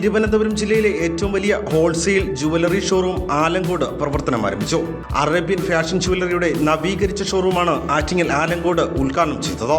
തിരുവനന്തപുരം ജില്ലയിലെ ഏറ്റവും വലിയ ഹോൾസെയിൽ ജുവലറി ഷോറൂം ആലങ്കോട് പ്രവർത്തനം ആരംഭിച്ചു. അറേബ്യൻ ഫാഷൻ ജുവലറിയുടെ നവീകരിച്ച ഷോറൂമാണ് ആറ്റിങ്ങൽ ആലങ്കോട് ഉദ്ഘാടനം ചെയ്തത്.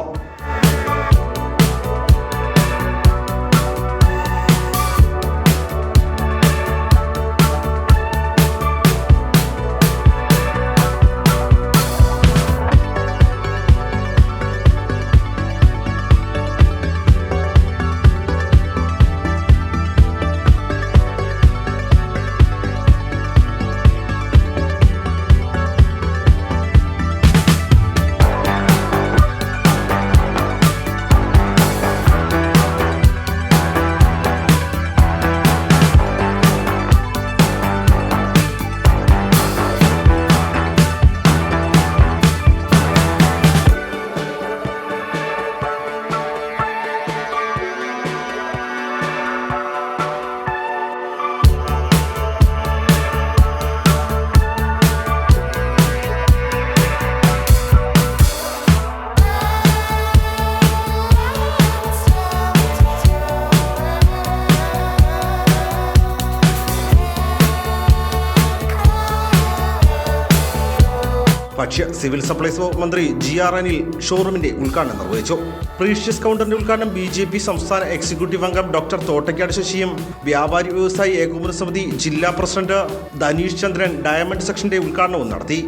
ഭക്ഷ്യ സിവിൽ സപ്ലൈസ് മന്ത്രി ജി ആർ അനിൽ ഷോറൂമിന്റെ ഉദ്ഘാടനം നിർവഹിച്ചു. പ്രീഷ്യസ് കൗണ്ടറിന്റെ ഉദ്ഘാടനം ബി ജെ പി സംസ്ഥാന എക്സിക്യൂട്ടീവ് അംഗം ഡോക്ടർ തോട്ടയ്ക്കാട് ശശിയും വ്യാപാരി വ്യവസായി ഏകോപന സമിതി ജില്ലാ പ്രസിഡന്റ് ധനീഷ് ചന്ദ്രൻ ഡയമണ്ട് സെക്ഷന്റെ ഉദ്ഘാടനവും നടത്തി.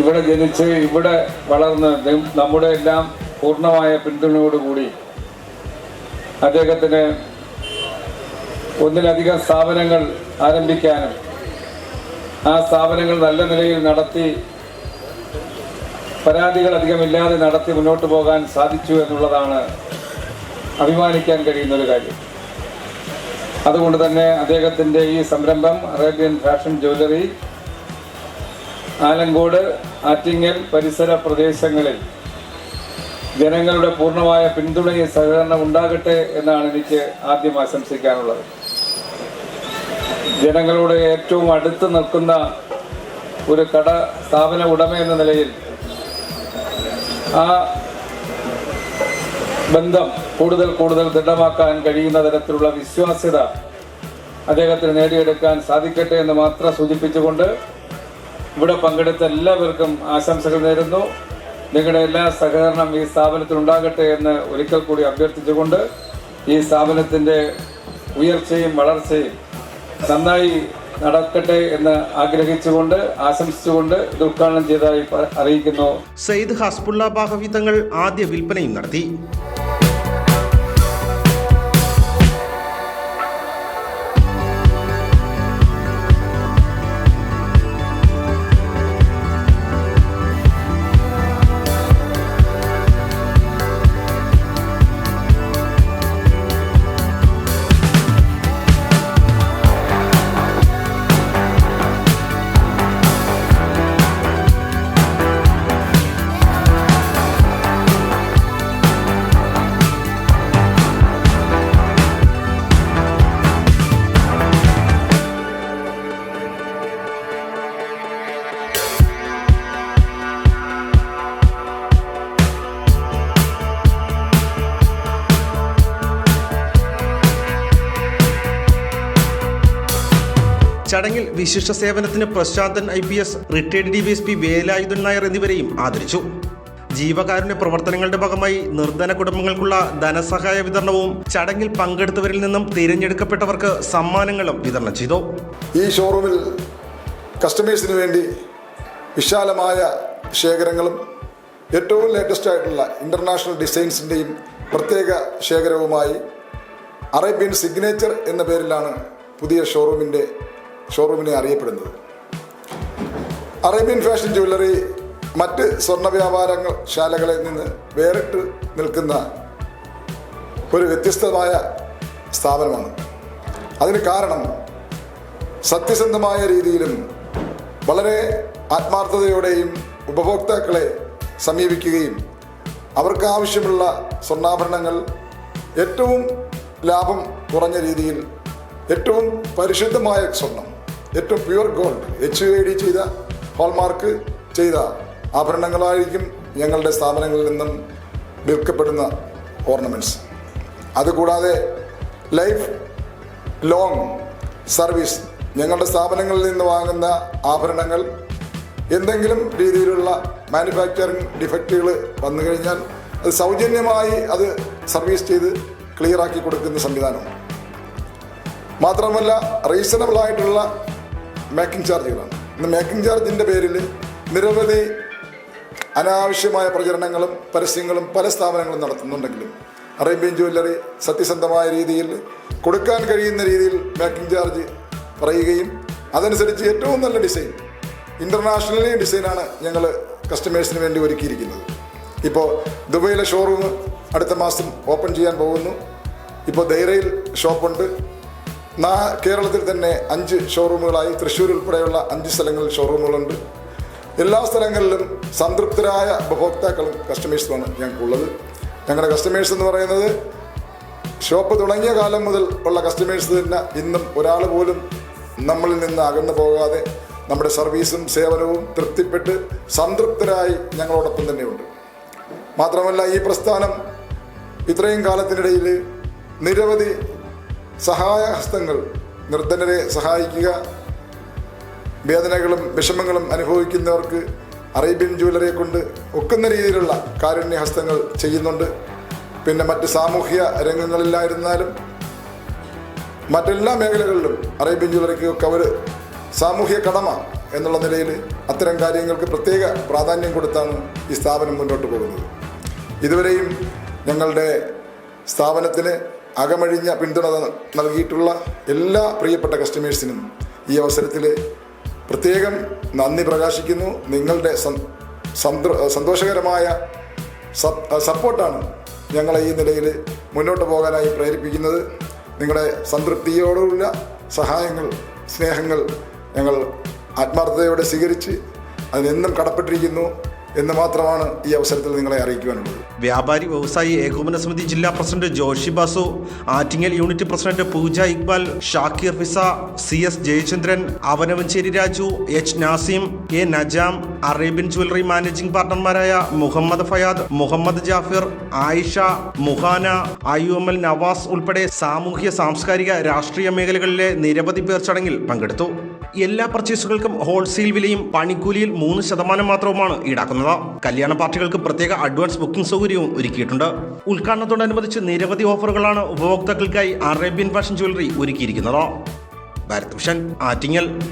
ഇവിടെ ജനിച്ച് ഇവിടെ വളർന്ന് നമ്മുടെ എല്ലാം പൂർണമായ പിന്തുണയോടുകൂടി അദ്ദേഹത്തിന് ഒന്നിലധികം സ്ഥാപനങ്ങൾ ആരംഭിക്കാനും ആ സ്ഥാപനങ്ങൾ നല്ല നിലയിൽ നടത്തി പരാതികൾ അധികമില്ലാതെ നടത്തി മുന്നോട്ട് പോകാൻ സാധിച്ചു എന്നുള്ളതാണ് അഭിമാനിക്കാൻ കഴിയുന്ന ഒരു കാര്യം. അതുകൊണ്ട് തന്നെ അദ്ദേഹത്തിന്റെ ഈ സംരംഭം Arabian fashion jewellery Alamcode Attingal പരിസര പ്രദേശങ്ങളിൽ ജനങ്ങളുടെ പൂർണമായ പിന്തുണയും സഹകരണം ഉണ്ടാകട്ടെ എന്നാണ് എനിക്ക് ആദ്യം ആശംസിക്കാനുള്ളത്. ജനങ്ങളോട് ഏറ്റവും അടുത്ത് നിൽക്കുന്ന ഒരു കട സ്ഥാപന ഉടമ എന്ന നിലയിൽ ആ ബന്ധം കൂടുതൽ കൂടുതൽ ദൃഢമാക്കാൻ കഴിയുന്ന തരത്തിലുള്ള വിശ്വാസ്യത അദ്ദേഹത്തിന് നേടിയെടുക്കാൻ സാധിക്കട്ടെ എന്ന് മാത്രം സൂചിപ്പിച്ചുകൊണ്ട് ഇവിടെ പങ്കെടുത്ത എല്ലാവർക്കും ആശംസകൾ നേരുന്നു. നിങ്ങളുടെ എല്ലാ സഹകരണം ഈ സ്ഥാപനത്തിൽ ഉണ്ടാകട്ടെ എന്ന് ഒരിക്കൽ കൂടി അഭ്യർത്ഥിച്ചുകൊണ്ട് ഈ സ്ഥാപനത്തിന്റെ ഉയർച്ചയും വളർച്ചയും നന്നായി നടക്കട്ടെ എന്ന് ആഗ്രഹിച്ചുകൊണ്ട് ആശംസിച്ചുകൊണ്ട് ഇത് ഉദ്ഘാടനം ചെയ്തതായി അറിയിക്കുന്നു. സയ്യിദ് ഹസ്ബുള്ള ബാഹവി തങ്ങൾ ആദ്യ വിൽപ്പനയും നടത്തി. ചടങ്ങിൽ വിശിഷ്ട സേവനത്തിന് Prasanthan I P S retired D V S P Velayudhan Nair എന്നിവരെയും ആദരിച്ചു. ജീവകാരുണ്യ പ്രവർത്തനങ്ങളുടെ ഭാഗമായി നിർധന കുടുംബങ്ങൾക്കുള്ള ധനസഹായ വിതരണവും ചടങ്ങിൽ പങ്കെടുത്തവരിൽ നിന്നും തിരഞ്ഞെടുക്കപ്പെട്ടവർക്ക് സമ്മാനങ്ങളും വിതരണം ചെയ്തു. ഈ ഷോറൂമിൽ കസ്റ്റമേഴ്സിന് വേണ്ടി വിശാലമായ ശേഖരങ്ങളും ഏറ്റവും ലേറ്റസ്റ്റ് ആയിട്ടുള്ള ഇന്റർനാഷണൽ ഡിസൈൻസിന്റെയും പ്രത്യേക ശേഖരവുമായി അറേബ്യൻ സിഗ്നേച്ചർ എന്ന പേരിലാണ് പുതിയ ഷോറൂമിന്റെ ഷോറൂമിനെ അറിയപ്പെടുന്നത്. അറേബ്യൻ ഫാഷൻ ജ്വല്ലറി മറ്റ് സ്വർണ വ്യാപാരങ്ങൾ ശാലകളിൽ നിന്ന് വേറിട്ട് നിൽക്കുന്ന ഒരു വ്യത്യസ്തമായ സ്ഥാപനമാണ്. അതിന് കാരണം സത്യസന്ധമായ രീതിയിലും വളരെ ആത്മാർത്ഥതയോടെയും ഉപഭോക്താക്കളെ സമീപിക്കുകയും അവർക്ക് ആവശ്യമുള്ള സ്വർണാഭരണങ്ങൾ ഏറ്റവും ലാഭം കുറഞ്ഞ രീതിയിൽ ഏറ്റവും പരിശുദ്ധമായ സ്വർണം. ഏറ്റവും pure gold H I D ചെയ്ത ഹോൾമാർക്ക് ചെയ്ത ആഭരണങ്ങളായിരിക്കും ഞങ്ങളുടെ സ്ഥാപനങ്ങളിൽ നിന്നും വിൽക്കപ്പെടുന്ന ഓർണമെന്റ്സ് അതുകൂടാതെ ലൈഫ് ലോങ് സർവീസ് ഞങ്ങളുടെ സ്ഥാപനങ്ങളിൽ നിന്ന് വാങ്ങുന്ന ആഭരണങ്ങൾ എന്തെങ്കിലും രീതിയിലുള്ള മാനുഫാക്ചറിങ് ഡിഫക്റ്റുകൾ വന്നു കഴിഞ്ഞാൽ അത് സൗജന്യമായി അത് സർവീസ് ചെയ്ത് ക്ലിയർ ആക്കി കൊടുക്കുന്ന സംവിധാനമാണ്. മാത്രമല്ല റീസണബിൾ ആയിട്ടുള്ള മേക്കിംഗ് ചാർജുകളാണ് ഇന്ന് മേക്കിംഗ് ചാർജിന്റെ പേരിൽ നിരവധി അനാവശ്യമായ പ്രചരണങ്ങളും പരസ്യങ്ങളും പല സ്ഥാപനങ്ങളും നടത്തുന്നുണ്ടെങ്കിലും അറേബ്യൻ ജ്വല്ലറി സത്യസന്ധമായ രീതിയിൽ കൊടുക്കാൻ കഴിയുന്ന രീതിയിൽ മേക്കിംഗ് ചാർജ് പറയുകയും അതനുസരിച്ച് ഏറ്റവും നല്ല ഡിസൈൻ ഇന്റർനാഷണലി ഡിസൈനാണ് ഞങ്ങൾ കസ്റ്റമേഴ്സിന് വേണ്ടി ഒരുക്കിയിരിക്കുന്നത്. ഇപ്പോൾ ദുബൈയിലെ ഷോറൂം അടുത്ത മാസം ഓപ്പൺ ചെയ്യാൻ പോകുന്നു. ഇപ്പോൾ ദൈറയിൽ ഷോപ്പുണ്ട് കേരളത്തിൽ തന്നെ അഞ്ച് ഷോറൂമുകളായി തൃശ്ശൂർ ഉൾപ്പെടെയുള്ള അഞ്ച് സ്ഥലങ്ങളിൽ ഷോറൂമുകളുണ്ട് എല്ലാ സ്ഥലങ്ങളിലും സംതൃപ്തരായ ഉപഭോക്താക്കളും കസ്റ്റമേഴ്സുമാണ് ഞങ്ങൾക്കുള്ളത്. ഞങ്ങളുടെ കസ്റ്റമേഴ്സ് എന്ന് പറയുന്നത് ഷോപ്പ് തുടങ്ങിയ കാലം മുതൽ ഉള്ള കസ്റ്റമേഴ്സ് തന്നെ ഇന്നും ഒരാൾ പോലും നമ്മളിൽ നിന്ന് അകന്നു പോകാതെ നമ്മുടെ സർവീസും സേവനവും തൃപ്തിപ്പെട്ട് സംതൃപ്തരായി ഞങ്ങളോടൊപ്പം തന്നെയുണ്ട്. മാത്രമല്ല ഈ പ്രസ്ഥാനം ഇത്രയും കാലത്തിനിടയിൽ നിരവധി സഹായഹസ്തങ്ങൾ നിർദ്ധനരെ സഹായിക്കുക. വേദനകളും വിഷമങ്ങളും അനുഭവിക്കുന്നവർക്ക് അറേബ്യൻ ജ്വല്ലറിയെ കൊണ്ട് ഒക്കുന്ന രീതിയിലുള്ള കാരുണ്യഹസ്തങ്ങൾ ചെയ്യുന്നുണ്ട്. പിന്നെ മറ്റ് സാമൂഹ്യ രംഗങ്ങളിലായിരുന്നാലും മറ്റെല്ലാ മേഖലകളിലും അറേബ്യൻ ജ്വല്ലറിക്കൊക്കെ അവർ സാമൂഹ്യ കടമ എന്നുള്ള നിലയിൽ അത്തരം കാര്യങ്ങൾക്ക് പ്രത്യേക പ്രാധാന്യം കൊടുത്താണ് ഈ സ്ഥാപനം മുന്നോട്ട് പോകുന്നത്. ഇതുവരെയും ഞങ്ങളുടെ സ്ഥാപനത്തിന് അകമഴിഞ്ഞ പിന്തുണ നൽകിയിട്ടുള്ള എല്ലാ പ്രിയപ്പെട്ട കസ്റ്റമേഴ്സിനും ഈ അവസരത്തിൽ പ്രത്യേകം നന്ദി പ്രകാശിക്കുന്നു. നിങ്ങളുടെ സന്തോഷകരമായ സപ്- സപ്പോർട്ടാണ് ഞങ്ങളെ ഈ നിലയിൽ മുന്നോട്ട് പോകാനായി പ്രേരിപ്പിക്കുന്നത്. നിങ്ങളുടെ സംതൃപ്തിയോടുള്ള സഹായങ്ങൾ സ്നേഹങ്ങൾ ഞങ്ങൾ ആത്മാർത്ഥതയോടെ സ്വീകരിച്ച് അതിനെന്നും കടപ്പെട്ടിരിക്കുന്നു. എന്ന് മാത്രമാണ് ഈ അവസരത്തിൽ നിങ്ങളെ അറിയിക്കുവാനുള്ളത്. വ്യാപാരി വ്യവസായി ഏകോപന സമിതി ജില്ലാ president Joshi Basu Attingal unit president Pooja Iqbal Shakir Fiza C S Jayachandran Avanavanchery Raju H Nasim A Najam Arabian jewellery managing പാർട്ണർമാരായ Muhammad Fayad Muhammad Jafir Ayisha Muhana I M L Navas ഉൾപ്പെടെ സാമൂഹ്യ സാംസ്കാരിക രാഷ്ട്രീയ മേഖലകളിലെ നിരവധി പേർ ചടങ്ങിൽ പങ്കെടുത്തു. എല്ലാ പർച്ചേസുകൾക്കും ഹോൾസെയിൽ വിലയും പണിക്കൂലിയിൽ മൂന്ന് ശതമാനം മാത്രവുമാണ് ഈടാക്കുന്നത്. കല്യാണ പാർട്ടികൾക്ക് പ്രത്യേക അഡ്വാൻസ് ബുക്കിംഗ് സൗകര്യവും ഒരുക്കിയിട്ടുണ്ട്. ഉദ്ഘാടനത്തോടനുബന്ധിച്ച് നിരവധി ഓഫറുകളാണ് ഉപഭോക്താക്കൾക്കായി അറേബ്യൻ ഫാഷൻ ജ്വല്ലറി ഒരുക്കിയിരിക്കുന്നത്. ഭാരത് ഭൂഷൺ ആറ്റിങ്ങൽ.